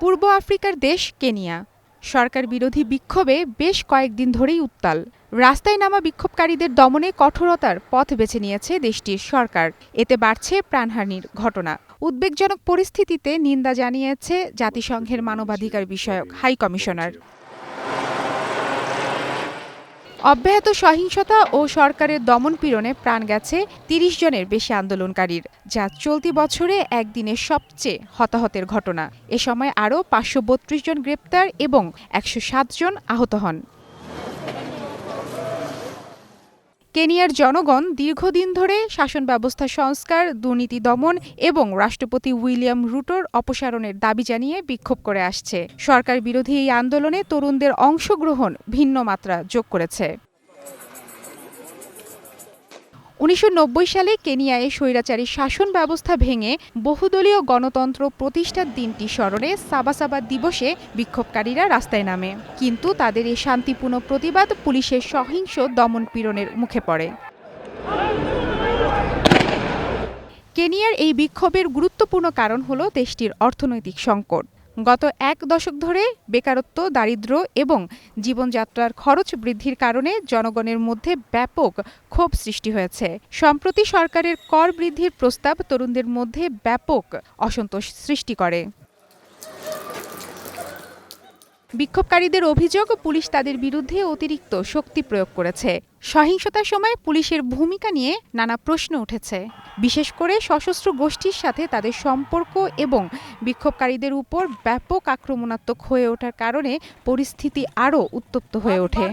পূর্ব আফ্রিকার দেশ কেনিয়া। সরকার বিরোধী বিক্ষোভে বেশ কয়েকদিন ধরেই উত্তাল। রাস্তায় নামা বিক্ষোভকারীদের দমনে কঠোরতার পথ বেছে নিয়েছে দেশটির সরকার। এতে বাড়ছে প্রাণহানির ঘটনা। উদ্বেগজনক পরিস্থিতিতে নিন্দা জানিয়েছে জাতিসংঘের মানবাধিকার বিষয়ক হাই কমিশনার অব্যাহত সহিংসতা ও সরকারের দমন পীড়নে প্রাণ গেছে তিরিশ জনের বেশি আন্দোলনকারীর, যা চলতি বছরে একদিনে সবচেয়ে হতাহতের ঘটনা। এ সময় আরও পাঁচশো বত্রিশ জন গ্রেপ্তার এবং একশো জন আহত হন। কেনিয়ার জনগণ দীর্ঘদিন ধরে শাসন ব্যবস্থা সংস্কার, দুর্নীতি দমন এবং রাষ্ট্রপতি উইলিয়াম রুটোর অপসারণের দাবি জানিয়ে বিক্ষোভ করে আসছে। সরকার বিরোধী এই আন্দোলনে তরুণদের অংশগ্রহণ ভিন্ন মাত্রা যোগ করেছে। উনিশশো নব্বই সালে কেনিয়ায় স্বৈরাচারী শাসন ব্যবস্থা ভেঙে বহুদলীয় গণতন্ত্র প্রতিষ্ঠার দিনটি স্মরণে সাবাসাবা দিবসে বিক্ষোভকারীরা রাস্তায় নামে। কিন্তু তাদের এই শান্তিপূর্ণ প্রতিবাদ পুলিশের সহিংস দমনপীড়নের মুখে পড়ে। কেনিয়ার এই বিক্ষোভের গুরুত্বপূর্ণ কারণ হল দেশটির অর্থনৈতিক সংকট। গত এক দশক ধরে বেকারত্ব দারিদ্র এবং জীবনযাত্রার খরচ বৃদ্ধির কারণে জনগণের মধ্যে ব্যাপক ক্ষোভ সৃষ্টি হয়েছে। সম্প্রতি সরকারের কর বৃদ্ধির প্রস্তাব তরুণদের মধ্যে ব্যাপক অসন্তোষ সৃষ্টি করে। বিক্ষোভকারীদের অভিযোগ, পুলিশ তাদের বিরুদ্ধে অতিরিক্ত শক্তি প্রয়োগ করেছে। সহিংসতার সময় পুলিশের ভূমিকা নিয়ে নানা প্রশ্ন উঠেছে। বিশেষ করে সশস্ত্র গোষ্ঠীর সাথে তাদের সম্পর্ক এবং বিক্ষোভকারীদের উপর ব্যাপক আক্রমণাত্মক হয়ে ওঠার কারণে পরিস্থিতি আরও উত্তপ্ত হয়ে ওঠে।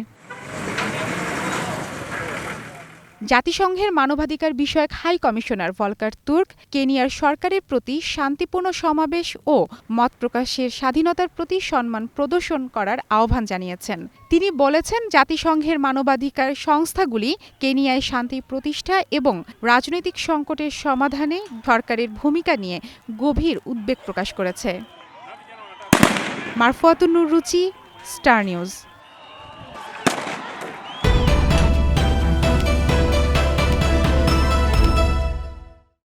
জাতিসংঘের মানবাধিকার বিষয়ক হাই কমিশনার ভলকার তুর্ক, কেনিয়ার সরকারের প্রতি শান্তিপূর্ণ সমাবেশ ও মত প্রকাশের স্বাধীনতার প্রতি সম্মান প্রদর্শন করার আহ্বান জানিয়েছেন। তিনি বলেছেন, জাতিসংঘের মানবাধিকার সংস্থাগুলি কেনিয়ায় শান্তি প্রতিষ্ঠা এবং রাজনৈতিক সংকটের সমাধানে সরকারের ভূমিকা নিয়ে গভীর উদ্বেগ প্রকাশ করেছে। মারফুয়াতুন্নুর রুচি, স্টার নিউজ।